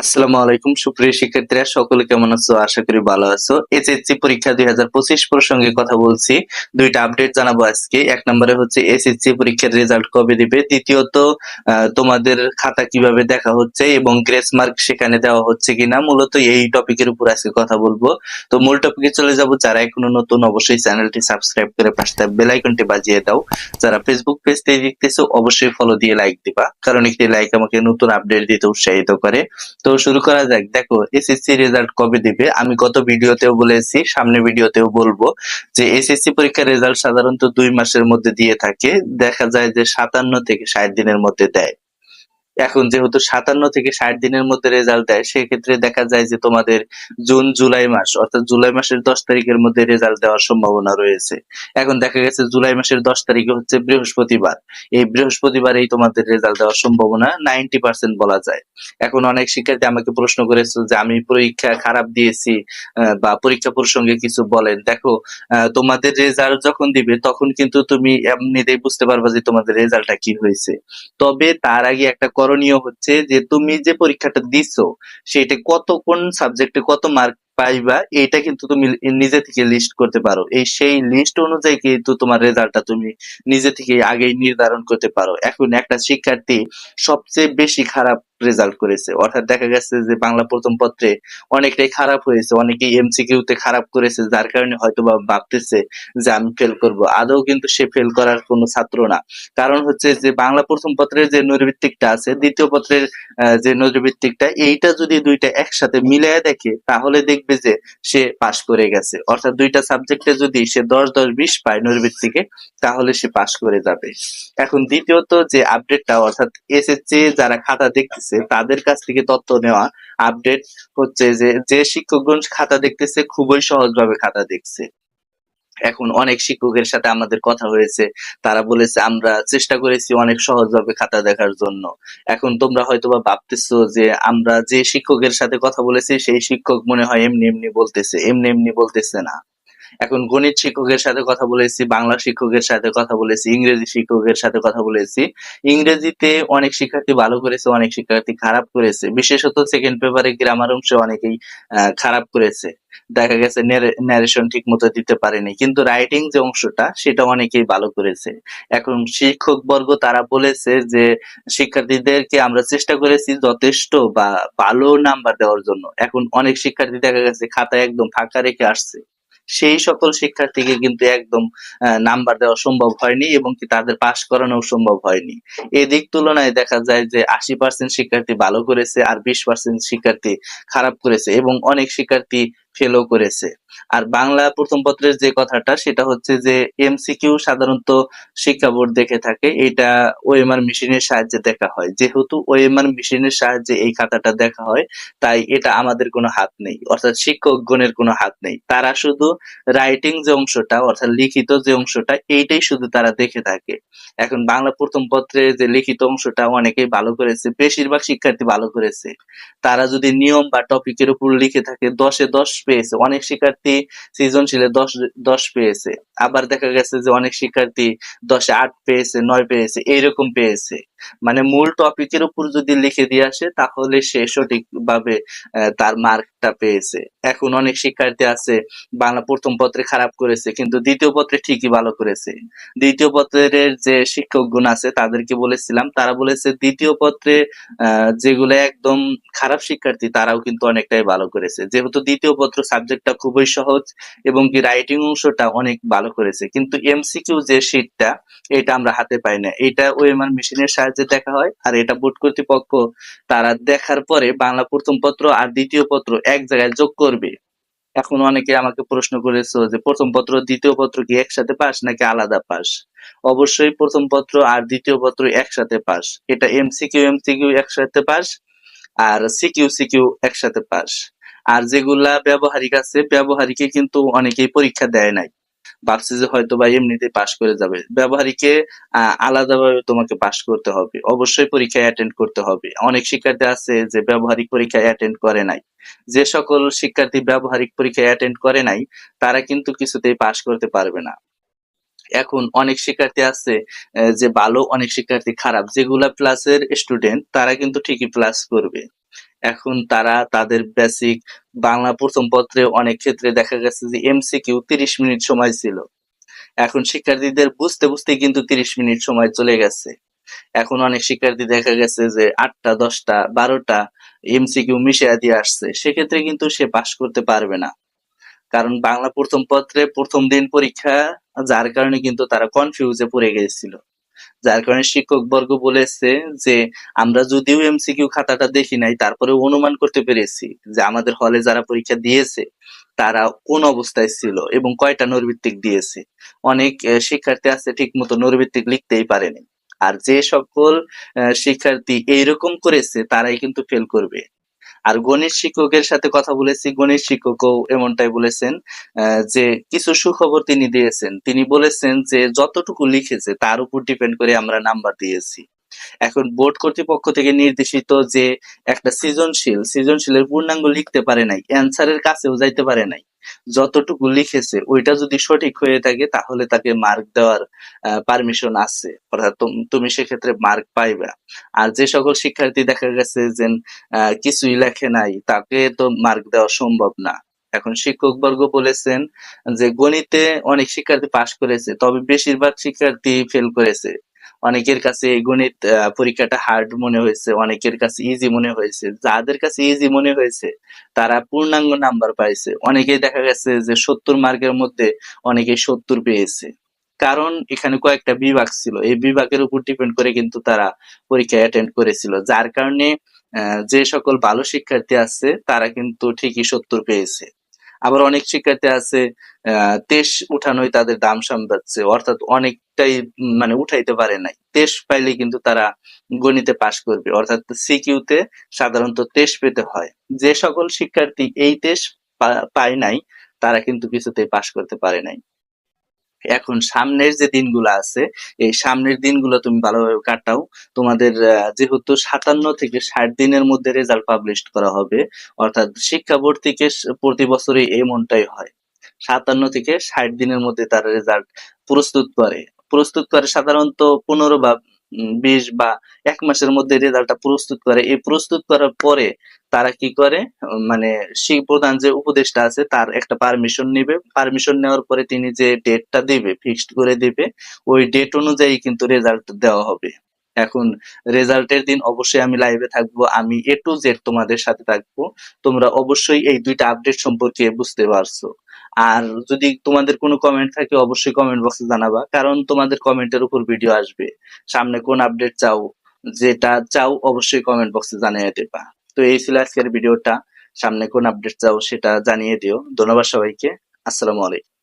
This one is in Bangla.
আসসালামু আলাইকুম সুপ্রিয় শিক্ষার্থীরা সকলে কেমন আছো? আশা করি ভালো আছো। এসএসসি পরীক্ষা দুই হাজার পঁচিশ প্রসঙ্গে কথা বলছি। দুইটা আপডেট জানাব আজকে। এক নম্বরে হচ্ছে এসএসসি পরীক্ষার রেজাল্ট কবে দিবে? আহ, তোমাদের খাতা কীভাবে দেখা হচ্ছে এবং গ্রেস মার্ক সেখানে দেওয়া হচ্ছে কিনা? মূলত এই টপিকের উপর আজকে কথা বলব। তো মূল টপিকে চলে যাব। যারা এখনও নতুন অবশ্যই চ্যানেলটি সাবস্ক্রাইব করে পাশে বেল আইকনটি বাজিয়ে দাও। যারা ফেসবুক পেজ থেকে দেখতেছো অবশ্যই ফলো দিয়ে লাইক দিবা। কারণ একটি লাইক আমাকে নতুন আপডেট দিতে উৎসাহিত করে। শুরু করা যাক। দেখো এসএসসি রেজাল্ট কবে দিবে? আমি গত ভিডিওতেও বলেছি সামনে ভিডিওতেও বলব যে এসএসসি পরীক্ষার রেজাল্ট সাধারণত দুই মাসের মধ্যে দিয়ে থাকে। দেখা যায় যে সাতান্ন থেকে ষাট দিনের মধ্যে দেয়। এখন যেহেতু সাতান্ন থেকে ষাট দিনের মধ্যে রেজাল্ট দেয়, সেক্ষেত্রে দেখা যায় যে তোমাদের জুন, জুলাই মাস, অর্থাৎ জুলাই মাসের দশ তারিখের মধ্যে রেজাল্ট দেওয়ার সম্ভাবনা রয়েছে। এখন দেখা গেছে জুলাই মাসের দশ তারিখে হচ্ছে বৃহস্পতিবার। এই বৃহস্পতিবারেই তোমাদের রেজাল্ট দেওয়ার সম্ভাবনা নাইনটি পার্সেন্ট বলা যায়। এখন অনেক শিক্ষার্থী আমাকে প্রশ্ন করেছে যে, আমি পরীক্ষা খারাপ দিয়েছি বা পরীক্ষা প্রসঙ্গে কিছু বলেন। দেখো তোমাদের রেজাল্ট যখন দিবে, তখন কিন্তু তুমি এমনিতেই বুঝতে পারবা যে তোমাদের রেজাল্টটা কি হয়েছে। তবে তার আগে একটা করণীয় হচ্ছে যে, তুমি যে পরীক্ষাটা দিছো সেটা কত, কোন সাবজেক্টে কত মার্ক পাইবা এটা কিন্তু তুমি নিজে থেকে লিস্ট করতে পারো। এই সেই লিস্ট অনুযায়ী কিন্তু তোমার রেজাল্টটা তুমি নিজে থেকে আগেই নির্ধারণ করতে পারো। এখন একটা শিক্ষার্থী সবচেয়ে বেশি খারাপ রেজাল্ট করেছে। অর্থাৎ দেখা গেছে যে বাংলা প্রথম পত্রে অনেকটাই খারাপ হয়েছে, অনেকেই এমসিকিউ তে খারাপ করেছে, যার কারণে হয়তো বা ভাবতেছে যে আমি ফেল করব। আদৌ কিন্তু সে ফেল করার কোনো ছাত্র না। কারণ হচ্ছে যে বাংলা প্রথম পত্রের যে নৈর্ভিত্তিকটা আছে, দ্বিতীয় পত্রের যে নৈর্ভিত্তিকটা এইটা যদি দুইটা একসাথে মিলাইয়া দেখে, তাহলে দেখবে যে সে পাশ করে গেছে। অর্থাৎ দুইটা সাবজেক্টে যদি সে দশ দশ, বিশ পায় নৈর্ভিত্তিকে তাহলে সে পাশ করে যাবে। এখন দ্বিতীয়ত যে আপডেটটা অর্থাৎ এসএসসি যারা খাতা দেখতেছে তাদের কাছ থেকে তথ্য নেওয়া আপডেট হচ্ছে যে যে শিক্ষকগণ খাতা দেখতেছে, খুবই সহজভাবে খাতা দেখছে। এখন অনেক শিক্ষকের সাথে আমাদের কথা হয়েছে, তারা বলেছে, আমরা চেষ্টা করেছি অনেক সহজভাবে খাতা দেখার জন্য। এখন তোমরা হয়তোবা ভাবতেছো যে, আমরা যে শিক্ষকের সাথে কথা বলেছি, সেই শিক্ষক মনে হয় এমনি এমনি বলতেছে, এমনি এমনি বলতেছে না। এখন গণিত শিক্ষকের সাথে কথা বলেছি বাংলা শিক্ষকের সাথে কথা বলেছি ইংরেজি শিক্ষকের সাথে কথা বলেছি ইংরেজিতে অনেক শিক্ষার্থী ভালো করেছে, অনেক শিক্ষার্থী খারাপ করেছে। বিশেষত সেকেন্ড পেপারে গ্রামার অংশে অনেকেই খারাপ করেছে। দেখা গেছে ন্যারেশন ঠিক মতো দিতে পারেনি। কিন্তু রাইটিং যে অংশটা, সেটা অনেকেই ভালো করেছে। এখন শিক্ষক বর্গ তারা বলেছে যে, শিক্ষার্থীদেরকে আমরা চেষ্টা করেছি যথেষ্ট বা ভালো নাম্বার দেওয়ার জন্য। এখন অনেক শিক্ষার্থী দেখা গেছে খাতায় একদম ফাঁকা রেখে আসছে। সেই সকল শিক্ষার্থীকে কিন্তু একদম নাম্বার দেওয়া সম্ভব হয়নি এবং কি তাদের পাশ করানো সম্ভব হয়নি। এদিক তুলনায় দেখা যায় যে আশি পার্সেন্ট শিক্ষার্থী ভালো করেছে আর বিশ পার্সেন্ট শিক্ষার্থী খারাপ করেছে এবং অনেক শিক্ষার্থী ফেলও করেছে। আর বাংলা প্রথম পত্রের যে কথাটা, সেটা হচ্ছে যে এমসিকিউ সাধারণত শিক্ষা বোর্ড দেখে থাকে। এটা ওএমআর মেশিনের সাহায্যে দেখা হয়। যেহেতু ওএমআর মেশিনের সাহায্যে এই খাতাটা দেখা হয়, তাই এটা আমাদের কোনো হাত নেই। অর্থাৎ শিক্ষকগণের কোনো হাত নেই। তারা শুধু রাইটিং যে অংশটা, অর্থাৎ লিখিত যে অংশটা, এইটাই শুধু তারা দেখে থাকে। এখন বাংলা প্রথম পত্রে যে লিখিত অংশটা অনেকেই ভালো করেছে, বেশিরভাগ শিক্ষার্থী ভালো করেছে। তারা যদি নিয়ম বা টপিকের উপর লিখে থাকে, দশে দশ পেয়েছে। অনেক শিক্ষার্থী সৃজনশীলে দশ দশ পেয়েছে। আবার দেখা গেছে যে অনেক শিক্ষার্থী দশে আট পেয়েছে, নয় পেয়েছে, এইরকম পেয়েছে। মানে মূল টপিকের উপর যদি লিখে দিয়ে আসে, তাহলে সে সঠিকভাবে তার মার্কটা পেয়েছে। এখন অনেক শিক্ষার্থী আছে, বাংলা প্রথম পত্রে খারাপ করেছে, কিন্তু দ্বিতীয় পত্রে ঠিকই ভালো করেছে। দ্বিতীয় পত্রের যে শিক্ষকগণ আছে, তাদেরকে বলেছিলাম, তারা বলেছে দ্বিতীয় পত্রে যেগুলো একদম খারাপ শিক্ষার্থী, তারাও কিন্তু অনেকটাই ভালো করেছে। যেহেতু দ্বিতীয় পত্র সাবজেক্টটা খুবই সহজ, এবং কি রাইটিং অংশটা অনেক ভালো করেছে, কিন্তু এমসিকিউ যে শিটটা এটা আমরা হাতে পাই না। এটা ওএমআর মেশিনের সাহায্যে দেখা হয় আর এটা বোর্ড কর্তৃপক্ষ, তারা দেখার পরে বাংলা প্রথম পত্র আর দ্বিতীয় পত্র এক জায়গায় যোগ করবে। এখন অনেকে আমাকে প্রশ্ন করেছ যে প্রথম পত্র, দ্বিতীয় পত্র কি একসাথে পাস নাকি আলাদা পাস? অবশ্যই প্রথম পত্র আর দ্বিতীয় পত্র একসাথে পাস। এটা এমসিকিউ এমসিকিউ একসাথে পাস আর সিকিউ সিকিউ একসাথে পাস। আর যেগুলা ব্যবহারিক আছে, ব্যবহারিকে কিন্তু অনেকেই পরীক্ষা দেয় নাই। ভাবছে যে হয়তো বা এমনিতে পাশ করে যাবে। ব্যবহারিকে আলাদাভাবে তোমাকে পাশ করতে হবে। অবশ্যই পরীক্ষায় অ্যাটেন্ড করতে হবে। অনেক শিক্ষার্থী আছে যে ব্যবহারিক পরীক্ষায় অ্যাটেন্ড করে নাই। যে সকল শিক্ষার্থী ব্যবহারিক পরীক্ষায় অ্যাটেন্ড করে নাই, তারা কিন্তু কিছুতেই পাশ করতে পারবে না। এখন অনেক শিক্ষার্থী আছে যে ভালো অনেক শিক্ষার্থী, খারাপ। যেগুলা ক্লাসের স্টুডেন্ট তারা কিন্তু ঠিকই ক্লাস করবে। এখন তারা তাদের বেসিক বাংলা প্রথম পত্রে অনেক ক্ষেত্রে দেখা গেছে যে এমসিকিউ তিরিশ মিনিট সময় ছিল। এখন শিক্ষার্থীদের বুঝতে বুঝতে কিন্তু তিরিশ মিনিট সময় চলে গেছে। এখন অনেক শিক্ষার্থী দেখা গেছে যে আটটা, দশটা, বারোটা এমসিকিউ মিশিয়ে দিয়ে আসছে। সেক্ষেত্রে কিন্তু সে পাশ করতে পারবে না। কারণ বাংলা প্রথম পত্রে প্রথম দিন পরীক্ষা, যার কারণে কিন্তু তারা কনফিউজে পড়ে গেছিল। যার কারণে শিক্ষক বর্গ বলেছে যে, আমরা যদিও এমসিকিউ খাতাটা দেখি নাই তারপরে অনুমান করতে পেরেছি যে আমাদের হলে যারা পরীক্ষা দিয়েছে, তারা কোন অবস্থায় ছিল এবং কয়টা নৈর্ভিত্তিক দিয়েছে। অনেক শিক্ষার্থী আছে ঠিক মতো নৈর্ভিত্তিক লিখতেই পারেনি। আর যে সকল শিক্ষার্থী এইরকম করেছে, তারাই কিন্তু ফেল করবে। আর গণিত শিক্ষকের সাথে কথা বলেছি, গণিত শিক্ষকও এমনটাই বলেছেন যে কিছু সুখবর তিনি দিয়েছেন। তিনি বলেছেন যে যতটুকু লিখেছে তার উপর ডিপেন্ড করে আমরা নাম্বার দিয়েছি। এখন বোর্ড কর্তৃপক্ষ থেকে নির্দেশিত যে একটা সৃজনশীল, সৃজনশীলের পূর্ণাঙ্গ লিখতে পারে নাই, অ্যান্সারের কাছেও যাইতে পারে নাই। যতটুকু লিখেছে, ওইটা যদি সঠিক হয়ে থাকে, তাহলে তাকে মার্ক দেওয়ার পারমিশন আছে। অর্থাৎ তুমি সেক্ষেত্রে মার্ক পাইবা আর যে সকল শিক্ষার্থী দেখা গেছে যে কিছুই লেখে নাই, তাকে তো মার্ক দেওয়া সম্ভব না। এখন শিক্ষক বর্গ বলেছেন যে, গণিতে অনেক শিক্ষার্থী পাশ করেছে, তবে বেশিরভাগ শিক্ষার্থী ফেল করেছে। অনেকের কাছে গণিত পরীক্ষাটা হার্ড মনে হয়েছে, অনেকের কাছে ইজি মনে হয়েছে। যাদের কাছে ইজি মনে হয়েছে, তারা পূর্ণাঙ্গ নাম্বার পাইছে। অনেকেই দেখা গেছে যে সত্তর মার্কের মধ্যে অনেকেই সত্তর পেয়েছে। কারণ এখানে কয়েকটা বিভাগ ছিল। এই বিভাগের উপর ডিপেন্ড করে কিন্তু তারা পরীক্ষা অ্যাটেন্ড করেছিল। যার কারণে যে সকল ভালো শিক্ষার্থী আছে, তারা কিন্তু ঠিকই সত্তর পেয়েছে। আবার অনেক শিক্ষার্থী আছে তেইশ উঠানোই তাদের দাম সামলাচ্ছে, অর্থাৎ অনেকটাই মানে উঠাইতে পারে নাই। তেস পাইলে কিন্তু তারা গণিতে পাশ করবে, অর্থাৎ সিকিউতে সাধারণত তেস পেতে হয়। যে সকল শিক্ষার্থী এই তেস পায় নাই, তারা কিন্তু কিছুতেই পাশ করতে পারে নাই। এখন সামনের যে দিনগুলো আছে, এই সামনের দিনগুলো তুমি ভালোভাবে কাটাও। তোমাদের যেহেতু সাতান্ন থেকে ষাট দিনের মধ্যে রেজাল্ট পাবলিশ করা হবে, অর্থাৎ শিক্ষা বোর্ড থেকে প্রতি বছরই এমনটাই হয়। সাতান্ন থেকে ষাট দিনের মধ্যে তারা রেজাল্ট প্রস্তুত করে। প্রস্তুত করে সাধারণত পনেরো বা বিশ বা এক মাসের মধ্যে রেজাল্টটা প্রস্তুত করে। এই প্রস্তুত করার পরে তারা কি করে? মানে শিখ প্রধান যে উপদেষ্টা আছে, তার একটা পারমিশন নেবে। পারমিশন নেওয়ার পরে তিনি যে ডেটটা দিবে ফিক্সড করে দিবে, ওই ডেট অনুযায়ী কিন্তু রেজাল্ট দেওয়া হবে। এখন রেজাল্টের দিন অবশ্যই আমি লাইভে থাকব, আমি এ টু জেড তোমাদের সাথে থাকব। তোমরা অবশ্যই এই দুইটা আপডেট সম্পর্কে বুঝতে পারছ। আর যদি তোমাদের কোনো কমেন্ট থাকে, অবশ্যই কমেন্ট বক্সে জানাবা। কারণ তোমাদের কমেন্টের উপর ভিডিও আসবে। সামনে কোন আপডেট চাও, যেটা চাও, অবশ্যই কমেন্ট বক্সে জানিয়ে দেবা। তো এই ছিল আজকের ভিডিওটা সামনে কোন আপডেট চাও, সেটা জানিয়ে দিও। ধন্যবাদ সবাইকে। আসসালামু আলাইকুম।